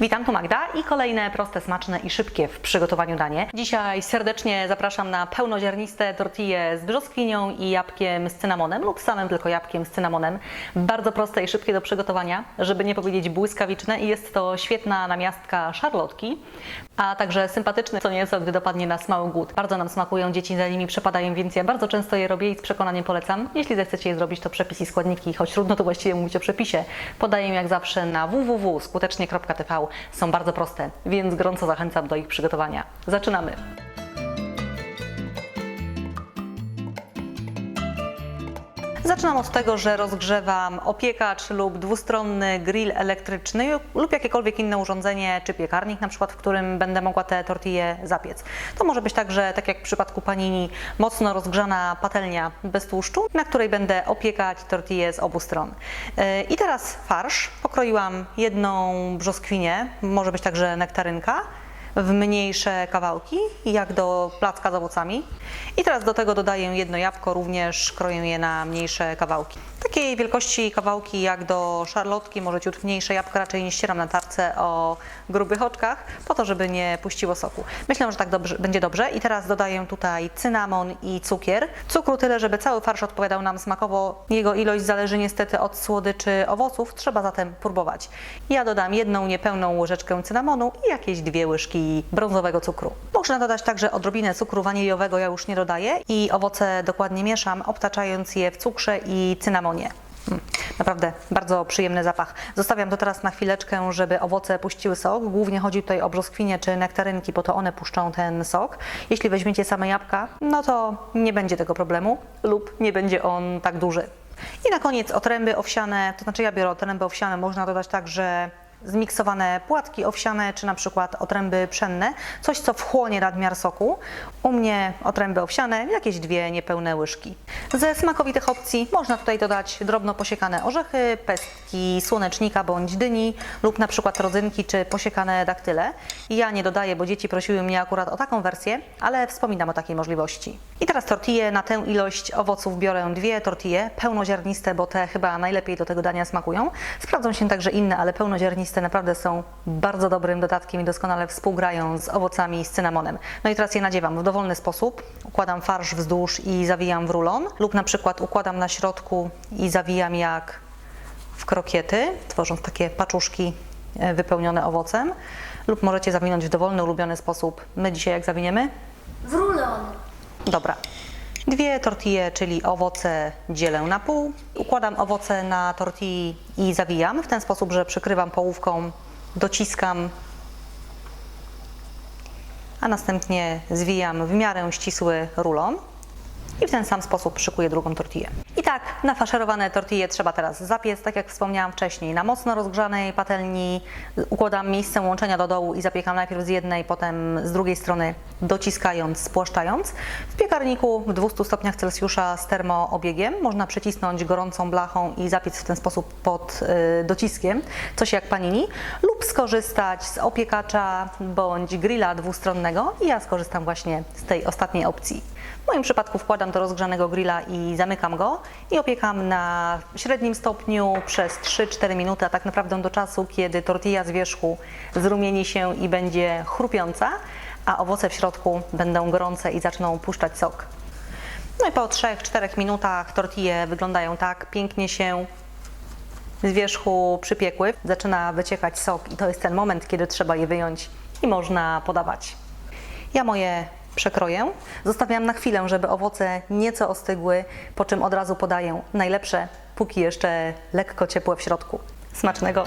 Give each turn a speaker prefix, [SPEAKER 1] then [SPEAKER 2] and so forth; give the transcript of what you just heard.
[SPEAKER 1] Witam, tu Magda i kolejne proste, smaczne i szybkie w przygotowaniu danie. Dzisiaj serdecznie zapraszam na pełnoziarniste tortille z brzoskwinią i jabłkiem z cynamonem lub samym tylko jabłkiem z cynamonem. Bardzo proste i szybkie do przygotowania, żeby nie powiedzieć błyskawiczne i jest to świetna namiastka szarlotki, a także sympatyczne co nieco, gdy dopadnie nas mały głód. Bardzo nam smakują, dzieci za nimi przepadają, więc ja bardzo często je robię i z przekonaniem polecam. Jeśli zechcecie je zrobić, to przepis i składniki, choć trudno tu właściwie mówić o przepisie, podaję jak zawsze na www.skutecznie.tv. Są bardzo proste, więc gorąco zachęcam do ich przygotowania. Zaczynamy! Zaczynam od tego, że rozgrzewam opiekacz lub dwustronny grill elektryczny lub jakiekolwiek inne urządzenie, czy piekarnik na przykład, w którym będę mogła te tortille zapiec. To może być także, tak jak w przypadku panini, mocno rozgrzana patelnia bez tłuszczu, na której będę opiekać tortille z obu stron. Yy, I teraz farsz. Pokroiłam jedną brzoskwinię, może być także nektarynka w mniejsze kawałki, jak do placka z owocami. I teraz do tego dodaję jedno jabłko, również kroję je na mniejsze kawałki. Takiej wielkości kawałki jak do szarlotki, może ciut mniejsze jabłka, raczej nie ścieram na tarce o grubych oczkach, po to, żeby nie puściło soku. Myślę, że tak dobrze, będzie dobrze. I teraz dodaję tutaj cynamon i cukier. Cukru tyle, żeby cały farsz odpowiadał nam smakowo. Jego ilość zależy niestety od słodyczy owoców, trzeba zatem próbować. Ja dodam jedną niepełną łyżeczkę cynamonu i jakieś dwie łyżki brązowego cukru. Można dodać także odrobinę cukru waniliowego, ja już nie dodaję i owoce dokładnie mieszam, obtaczając je w cukrze i cynamonie. Mm, Naprawdę bardzo przyjemny zapach. Zostawiam to teraz na chwileczkę, żeby owoce puściły sok. Głównie chodzi tutaj o brzoskwinie czy nektarynki, bo to one puszczą ten sok. Jeśli weźmiecie same jabłka, no to nie będzie tego problemu lub nie będzie on tak duży. I na koniec otręby owsiane, to znaczy ja biorę otręby owsiane, można dodać także zmiksowane płatki owsiane, czy na przykład otręby pszenne, coś co wchłonie nadmiar soku. U mnie otręby owsiane, jakieś dwie niepełne łyżki. Ze smakowitych opcji można tutaj dodać drobno posiekane orzechy, pestki słonecznika bądź dyni lub na przykład rodzynki czy posiekane daktyle. Ja nie dodaję, bo dzieci prosiły mnie akurat o taką wersję, ale wspominam o takiej możliwości. I teraz tortille, na tę ilość owoców biorę dwie tortille, pełnoziarniste, bo te chyba najlepiej do tego dania smakują. Sprawdzą się także inne, ale pełnoziarniste naprawdę są bardzo dobrym dodatkiem i doskonale współgrają z owocami i z cynamonem. No i teraz je nadziewam w dowolny sposób. Układam farsz wzdłuż i zawijam w rulon lub na przykład układam na środku i zawijam jak w krokiety, tworząc takie paczuszki e, wypełnione owocem lub możecie zawinąć w dowolny, ulubiony sposób. My dzisiaj jak zawiniemy?
[SPEAKER 2] W rulon.
[SPEAKER 1] Dobra. Dwie tortille, czyli owoce dzielę na pół. Układam owoce na tortilli i zawijam w ten sposób, że przykrywam połówką, dociskam, a następnie zwijam w miarę ścisły rulon i w ten sam sposób szykuję drugą tortillę. Tak, nafaszerowane tortille trzeba teraz zapiec, tak jak wspomniałam wcześniej, na mocno rozgrzanej patelni. Układam miejsce łączenia do dołu i zapiekam najpierw z jednej, potem z drugiej strony dociskając, spłaszczając. W piekarniku w 200 stopniach Celsjusza z termoobiegiem można przycisnąć gorącą blachą i zapiec w ten sposób pod y, dociskiem, coś jak panini, lub skorzystać z opiekacza bądź grilla dwustronnego i ja skorzystam właśnie z tej ostatniej opcji. W moim przypadku wkładam do rozgrzanego grilla i zamykam go i opiekam na średnim stopniu przez 3-4 minuty, a tak naprawdę do czasu, kiedy tortilla z wierzchu zrumieni się i będzie chrupiąca, a owoce w środku będą gorące i zaczną puszczać sok. No i po 3-4 minutach tortille wyglądają tak, pięknie się z wierzchu przypiekły, zaczyna wyciekać sok i to jest ten moment, kiedy trzeba je wyjąć i można podawać. Ja moje przekroję, zostawiam na chwilę, żeby owoce nieco ostygły, po czym od razu podaję najlepsze, póki jeszcze lekko ciepłe w środku. Smacznego!